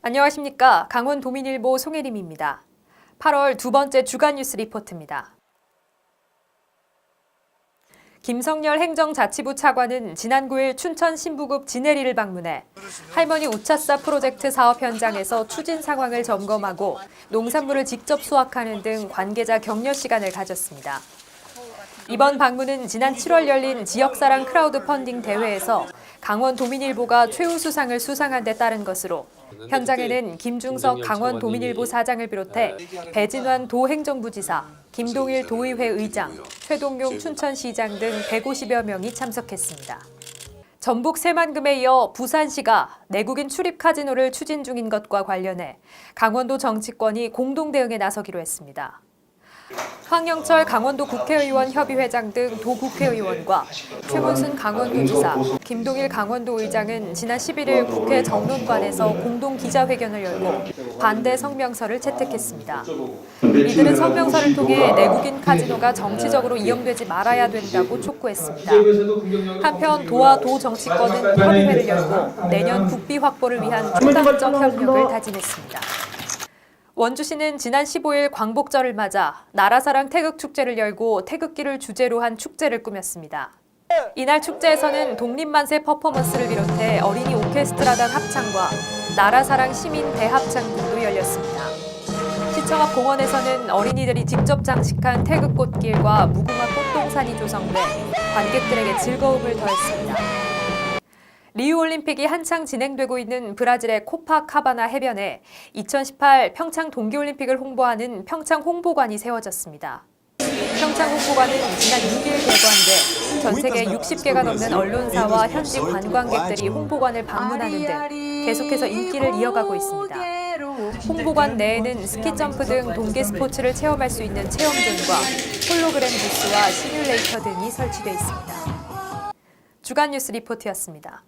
안녕하십니까. 강원 도민일보 송혜림입니다. 8월 두 번째 주간 뉴스 리포트입니다. 김성열 행정자치부 차관은 지난 9일 춘천 신부급 진해리를 방문해 할머니 우차사 프로젝트 사업 현장에서 추진 상황을 점검하고 농산물을 직접 수확하는 등 관계자 격려 시간을 가졌습니다. 이번 방문은 지난 7월 열린 지역사랑 크라우드 펀딩 대회에서 강원 도민일보가 최우수상을 수상한 데 따른 것으로 현장에는 김중석 강원 도민일보 사장을 비롯해 배진환 도행정부지사, 김동일 도의회 의장, 최동용 춘천시장 등 150여 명이 참석했습니다. 전북 새만금에 이어 부산시가 내국인 출입 카지노를 추진 중인 것과 관련해 강원도 정치권이 공동 대응에 나서기로 했습니다. 황영철 강원도 국회의원 협의회장 등 도국회의원과 최문순 강원도지사, 김동일 강원도 의장은 지난 11일 국회 정론관에서 공동 기자회견을 열고 반대 성명서를 채택했습니다. 이들은 성명서를 통해 내국인 카지노가 정치적으로 이용되지 말아야 된다고 촉구했습니다. 한편 도와 도 정치권은 협의회를 열고 내년 국비 확보를 위한 초당적 협력을 다짐했습니다. 원주시는 지난 15일 광복절을 맞아 나라사랑 태극축제를 열고 태극기를 주제로 한 축제를 꾸몄습니다. 이날 축제에서는 독립만세 퍼포먼스를 비롯해 어린이 오케스트라단 합창과 나라사랑 시민 대합창 등도 열렸습니다. 시청 앞 공원에서는 어린이들이 직접 장식한 태극꽃길과 무궁화 꽃동산이 조성돼 관객들에게 즐거움을 더했습니다. 리우 올림픽이 한창 진행되고 있는 브라질의 코파카바나 해변에 2018 평창 동계올림픽을 홍보하는 평창 홍보관이 세워졌습니다. 평창 홍보관은 지난 6일 개관돼 전 세계 60개가 넘는 언론사와 현지 관광객들이 홍보관을 방문하는 등 계속해서 인기를 이어가고 있습니다. 홍보관 내에는 스키 점프 등 동계 스포츠를 체험할 수 있는 체험존과 홀로그램 부스와 시뮬레이터 등이 설치돼 있습니다. 주간 뉴스 리포트였습니다.